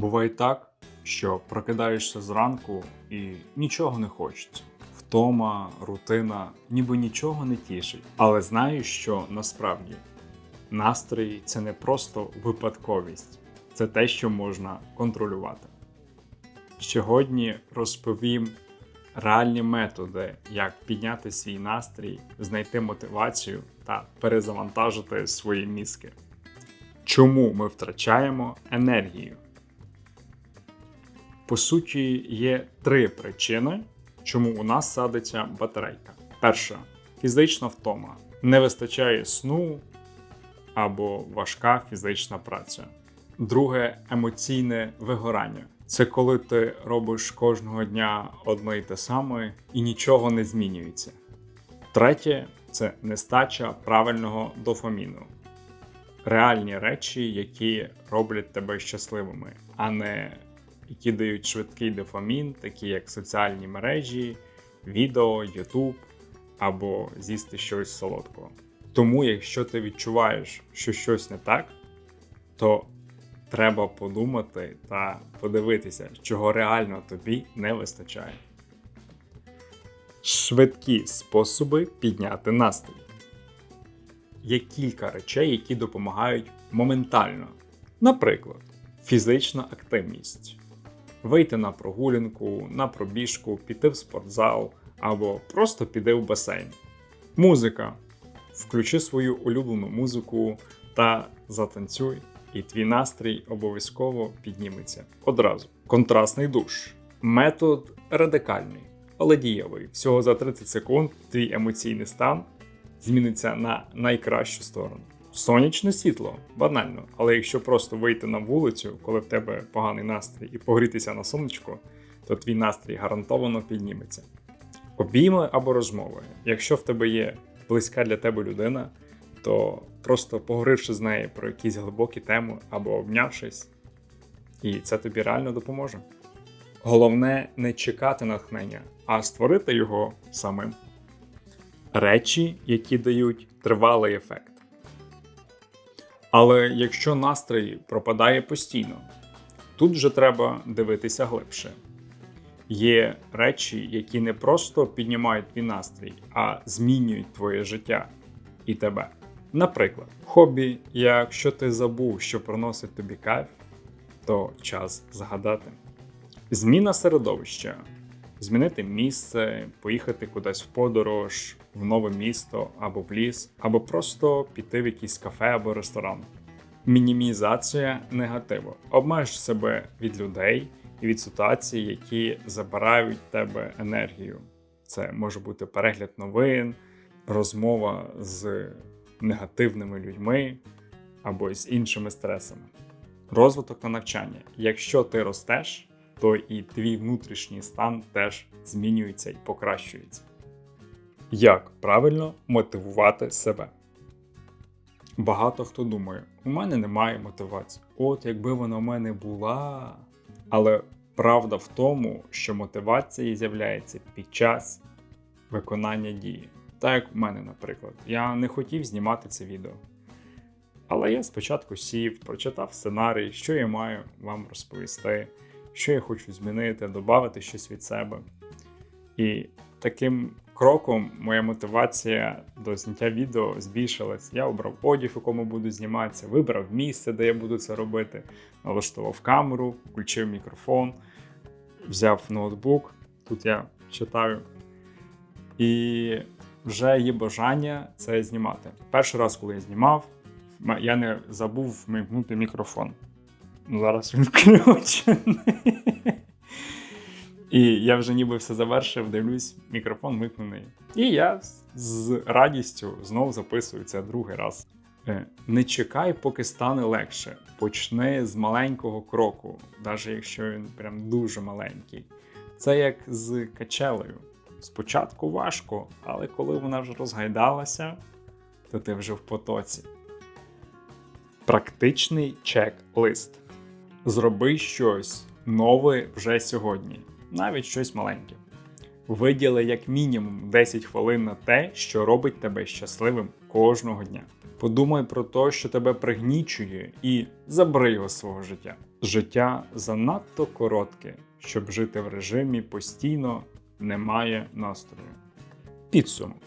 Буває так, що прокидаєшся зранку і нічого не хочеться. Втома, рутина, ніби нічого не тішить. Але знаєш, що насправді настрій це не просто випадковість, це те, що можна контролювати. Сьогодні розповім реальні методи, як підняти свій настрій, знайти мотивацію та перезавантажити свої мізки. Чому ми втрачаємо енергію? По суті, є три причини, чому у нас садиться батарейка. Перша фізична втома. Не вистачає сну або важка фізична праця. Друге емоційне вигорання. Це коли ти робиш кожного дня одне й те саме і нічого не змінюється. Третє це нестача правильного дофаміну. Реальні речі, які роблять тебе щасливими, а не які дають швидкий дофамін, такі як соціальні мережі, відео, Ютуб або з'їсти щось солодкого. Тому, якщо ти відчуваєш, що щось не так, то треба подумати та подивитися, чого реально тобі не вистачає. Швидкі способи підняти настрій. Є кілька речей, які допомагають моментально. Наприклад, фізична активність. Вийти на прогулянку, на пробіжку, піти в спортзал або просто піди в басейн. Музика. Включи свою улюблену музику та затанцюй, і твій настрій обов'язково підніметься одразу. Контрастний душ. Метод радикальний, але дієвий. Всього за 30 секунд твій емоційний стан зміниться на найкращу сторону. Сонячне світло, банально, але якщо просто вийти на вулицю, коли в тебе поганий настрій, і погрітися на сонечко, то твій настрій гарантовано підніметься. Обійми або розмови. Якщо в тебе є близька для тебе людина, то просто поговоривши з нею про якісь глибокі теми або обнявшись, і це тобі реально допоможе. Головне не чекати натхнення, а створити його самим. Речі, які дають тривалий ефект. Але якщо настрій пропадає постійно, тут вже треба дивитися глибше. Є речі, які не просто піднімають твій настрій, а змінюють твоє життя і тебе. Наприклад, хобі, якщо ти забув, що приносить тобі кайф, то час згадати. Зміна середовища. Змінити місце, поїхати кудись в подорож, в нове місто або в ліс, або просто піти в якийсь кафе або ресторан. Мінімізація негативу. Обмеж себе від людей і від ситуацій, які забирають в тебе енергію. Це може бути перегляд новин, розмова з негативними людьми або з іншими стресами. Розвиток та навчання. Якщо ти ростеш, то і твій внутрішній стан теж змінюється і покращується. Як правильно мотивувати себе? Багато хто думає, у мене немає мотивації. От якби вона у мене була. Але правда в тому, що мотивація з'являється під час виконання дії. Так як в мене, наприклад, я не хотів знімати це відео. Але я спочатку сів, прочитав сценарій, що я маю вам розповісти, що я хочу змінити, додати щось від себе. І таким кроком моя мотивація до зняття відео збільшилась. Я обрав одяг, в якому буду зніматися, вибрав місце, де я буду це робити, налаштував камеру, включив мікрофон, взяв ноутбук. Тут я читаю. І вже є бажання це знімати. Перший раз, коли я знімав, я не забув вмикнути мікрофон. Ну, Зараз він включений. І я вже ніби все завершив, дивлюсь, мікрофон вимкнений. І я з- з радістю знову записую це другий раз. Е, Не чекай, поки стане легше. Почни з маленького кроку, навіть якщо він прям дуже маленький. Це як з качелею. Спочатку важко, але коли вона вже розгайдалася, то ти вже в потоці. Практичний чек-лист. Зроби щось нове вже сьогодні, навіть щось маленьке. Виділи як мінімум 10 хвилин на те, що робить тебе щасливим кожного дня. Подумай про те, що тебе пригнічує, і забери його з свого життя. Життя занадто коротке, щоб жити в режимі постійно немає настрою. Підсумок.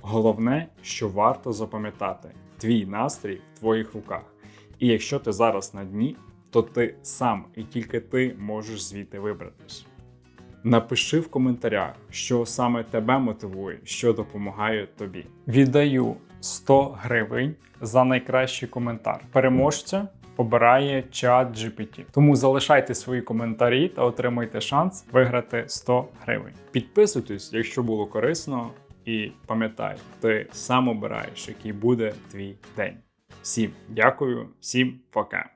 Головне, що варто запам'ятати, твій настрій в твоїх руках. І якщо ти зараз на дні, то ти сам і тільки ти можеш звідти вибратись. Напиши в коментарях, що саме тебе мотивує, що допомагає тобі. Віддаю 100 гривень за найкращий коментар. Переможця обирає чат GPT. Тому залишайте свої коментарі та отримайте шанс виграти 100 гривень. Підписуйтесь, якщо було корисно, і пам'ятай, ти сам обираєш, який буде твій день. Всім дякую, всім пока.